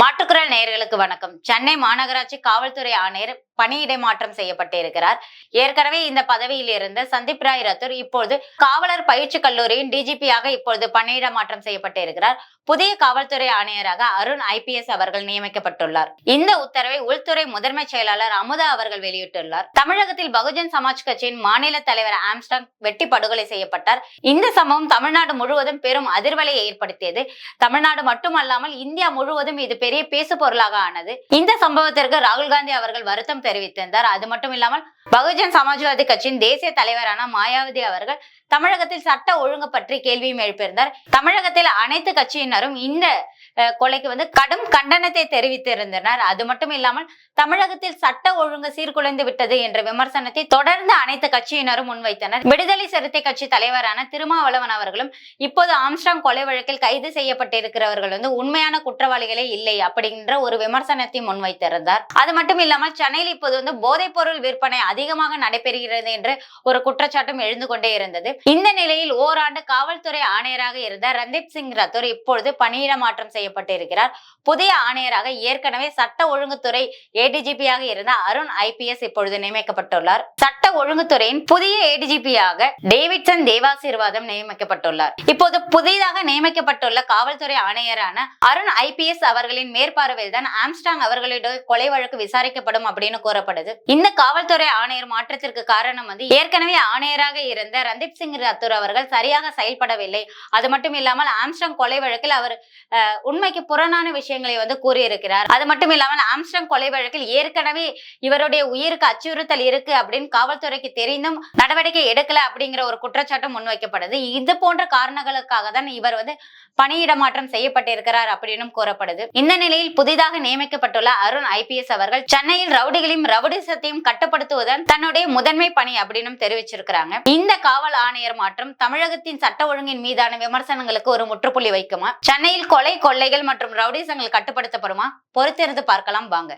மாற்றுக்குரல் நேயர்களுக்கு வணக்கம். சென்னை மாநகராட்சி காவல்துறை ஆணையர் பணியிடை மாற்றம் செய்யப்பட்டிருக்கிறார். ஏற்கனவே இந்த பதவியில் இருந்த சந்தீப் ராய் ரத்தூர் இப்பொழுது காவலர் பயிற்சி கல்லூரியின் டிஜிபியாக இப்பொழுது பணியிட மாற்றம் செய்யப்பட்டிருக்கிறார். புதிய காவல்துறை ஆணையராக அருண் ஐபிஎஸ் அவர்கள் நியமிக்கப்பட்டுள்ளார். இந்த உத்தரவை உள்துறை முதன்மை செயலாளர் அமுதா அவர்கள் வெளியிட்டுள்ளார். தமிழகத்தில் பகுஜன் சமாஜ் கட்சியின் மாநில தலைவர் ஆம்ஸ்டாங் வெட்டி படுகொலை செய்யப்பட்டார். இந்த சம்பவம் தமிழ்நாடு முழுவதும் பெரும் அதிர்வலையை ஏற்படுத்தியது. தமிழ்நாடு மட்டுமல்லாமல் இந்தியா முழுவதும் இது பெரிய பேசு பொருளாக ஆனது. இந்த சம்பவத்திற்கு ராகுல் காந்தி அவர்கள் வருத்தம் தெரிவித்திருந்தார். அது மட்டும் இல்லாமல் பகுஜன் சமாஜ்வாதி கட்சியின் தேசிய தலைவரான மாயாவதி அவர்கள் தமிழகத்தில் சட்ட ஒழுங்கு பற்றி கேள்வியும் எழுப்பியிருந்தார். தமிழகத்தில் அனைத்து கட்சியினரும் இந்த கொலைக்கு வந்து கடும் கண்டனத்தை தெரிவித்திருந்தனர். அது மட்டும் இல்லாமல் தமிழகத்தில் சட்ட ஒழுங்கு சீர்குலைந்து விட்டது என்ற விமர்சனத்தை தொடர்ந்து அனைத்து கட்சியினரும் முன்வைத்தனர். விடுதலை சிறுத்தை கட்சி தலைவரான திருமாவளவன் அவர்களும் இப்போது ஆம்ஸ்டாங் கொலை வழக்கில் கைது செய்யப்பட்டிருக்கிறவர்கள் வந்து உண்மையான குற்றவாளிகளே இல்லை அப்படின்ற ஒரு விமர்சனத்தை முன்வைத்திருந்தார். அது மட்டும் இல்லாமல் சென்னையில் இப்போது வந்து போதைப் பொருள் விற்பனை அதிகமாக நடைபெறுகிறது என்று ஒரு குற்றச்சாட்டும் எழுந்து கொண்டே இருந்தது. இந்த நிலையில் ஓராண்டு காவல்துறை ஆணையராக இருந்த ரந்தீப் சிங் ரத்தோர் இப்பொழுது பணியிட மாற்றம் செய்யப்பட்டு இருக்கிறார் புதிய ஆணையராக ஏற்கனவே சட்ட ஒழுங்குத்துறை ஏடிஜிபியாக இருந்த அருண் ஐபிஎஸ் இப்பொழுது நியமிக்கப்பட்டுள்ளார். சட்ட ஒழுங்குத்துறையின் புதிய ஏடிஜிபியாக டேவிட்சன் தேவாசீர்வாதம் நியமிக்கப்பட்டுள்ளார். இப்போது புதிதாக நியமிக்கப்பட்டுள்ள காவல்துறை ஆணையரான அருண் ஐபிஎஸ் அவர்களின் மேற்பார்வையில் தான் ஆம்ஸ்டாங் அவர்களிடம் கொலை வழக்கு விசாரிக்கப்படும் அப்படின்னு கூறப்படுது. இந்த காவல்துறை ஆணையர் மாற்றத்திற்கு காரணம் வந்து ஏற்கனவே ஆணையராக இருந்த ரந்தீப் சிங் ரத்தூர் அவர்கள் சரியாக செயல்படவில்லை. அது மட்டும் இல்லாமல் ஆம்ஸ்டாங் கொலை வழக்கில் அவர் உண்மைக்கு புறணான விஷயங்களை வந்து கூறியிருக்கிறார். அது மட்டும் இல்லாமல் ஆம்ஸ்டங் கொலை வழக்கில் ஏற்கனவே இவருடைய உயிருக்கு அச்சுறுத்தல் இருக்கு அப்படின்னு காவல்துறைக்கு தெரிந்தும் நடவடிக்கை எடுக்கல அப்படிங்கிற ஒரு குற்றச்சாட்டும் முன்வைக்கப்படுது இது போன்ற காரணங்களுக்காக தான் இவர் வந்து பணியிட மாற்றம் செய்யப்பட்டிருக்கிறார் அப்படின்னும் கூறப்படுது. இந்த நிலையில் புதிதாக நியமிக்கப்பட்டுள்ள அருண் ஐபிஎஸ் அவர்கள் சென்னையில் ரவுடிகளையும் ரவுடிசத்தையும் கட்டுப்படுத்துவதன் தன்னுடைய முதன்மை பணி அப்படின்னு தெரிவிச்சிருக்கிறாங்க. இந்த காவல் ஆணையர் மாற்றம் தமிழகத்தின் சட்ட ஒழுங்கின் மீதான விமர்சனங்களுக்கு ஒரு முற்றுப்புள்ளி வைக்குமா? சென்னையில் கொலை கொள்ளை கொள்ளைகள் மற்றும் ரவுடிசங்கள் கட்டுப்படுத்தப்படுமா? பொறுத்திருந்து பார்க்கலாம் வாங்க.